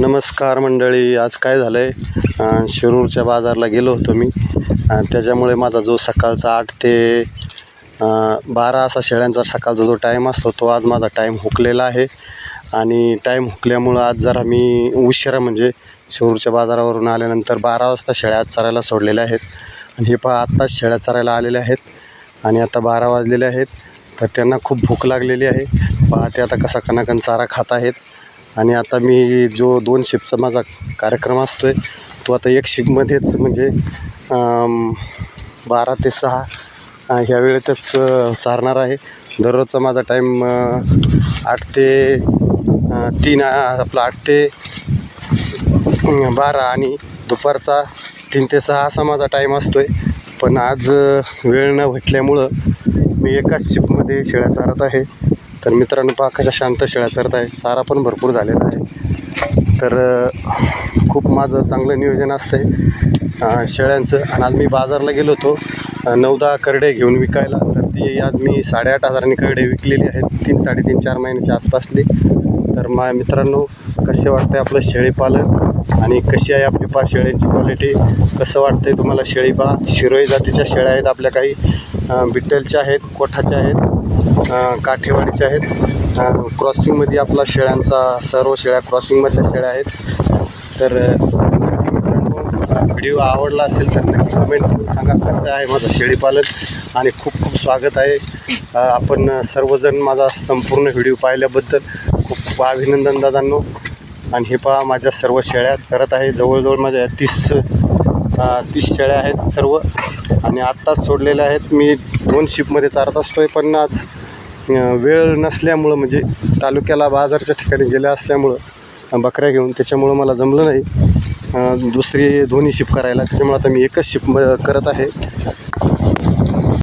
नमस्कार मंडळी आज काय झालं आहे शिरूरच्या बाजारला गेलो होतो मी. त्याच्यामुळे माझा जो सकाळचा आठ ते बारा असा शेळ्यांचा सकाळचा जो टाईम असतो तो आज माझा टाईम हुकलेला आहे. आणि टाईम हुकल्यामुळं आज जरा मी उशिरा म्हणजे शिरूरच्या बाजारावरून आल्यानंतर बारा वाजता शेळ्या आज चरायला सोडलेल्या आहेत. आणि हे पहा आत्ताच शेळ्या चरायला आलेल्या आहेत. आणि आता बारा वाजलेले आहेत. तर त्यांना खूप भूक लागलेली आहे. पहा ते आता कसा कणाकण चारा खात आहेत. आणि आता मी जो दोन शिफ्टचा माझा कार्यक्रम असतो आहे तो आता एक शिफ्टमध्येच म्हणजे बारा ते सहा ह्या वेळेतच चारणार आहे. दररोजचा माझा टाईम आठ ते तीन आपला आठ ते बारा आणि दुपारचा तीन ते सहा असा माझा टाईम असतो आहे पण आज वेळ न भेटल्यामुळं मी एकाच शिफ्टमध्ये शेळ्या चारत आहे. तर मित्रांनो पहा कशा शांत शेळ्या चरत आहे चारा पण भरपूर झालेला आहे. तर खूप माझं चांगलं नियोजन असतं आहे शेळ्यांचं. आणि आज मी बाजारला गेलो होतो नऊ दहा करडे घेऊन विकायला. तर ती आज मी साडेआठ हजारांनी करडे विकलेली आहेत. तीन साडेतीन चार महिन्याच्या आसपासली. तर मा मित्रांनो कसे वाटते आपलं शेळीपालन आणि कशी आहे आपली पा शेळ्यांची क्वालिटी कसं वाटतंय तुम्हाला शेळी पा? शिरोई जातीच्या शेळ्या आहेत आपल्या काही. बिट्टलच्या आहेत कोठाच्या आहेत. काठेवाडीचे आहेत. क्रॉसिंगमध्ये आपला शेळ्यांचा सर्व शेळ्या क्रॉसिंगमधल्या शेळ्या आहेत. तर व्हिडिओ आवडला असेल तर नक्की कमेंट करून सांगा कसं आहे माझं शेळीपालन आणि खूप खूप स्वागत आहे. आपण सर्वजण माझा संपूर्ण व्हिडिओ पाहिल्याबद्दल खूप खूप अभिनंदन दादांनो. आणि हे पहा माझ्या सर्व शेळ्या चरत आहे. जवळजवळ माझ्या तीस तीस शेळ्या आहेत सर्व. आणि आत्ताच सोडलेल्या आहेत. मी दोन शिपमध्ये चारत असतो आहे पण आज वेळ नसल्यामुळं म्हणजे तालुक्याला बाजारच्या ठिकाणी गेल्या असल्यामुळं बकऱ्या घेऊन त्याच्यामुळं मला जमलं नाही. दुसरी दोन्ही शिप करायला त्याच्यामुळं आता मी एकच शिप करत आहे.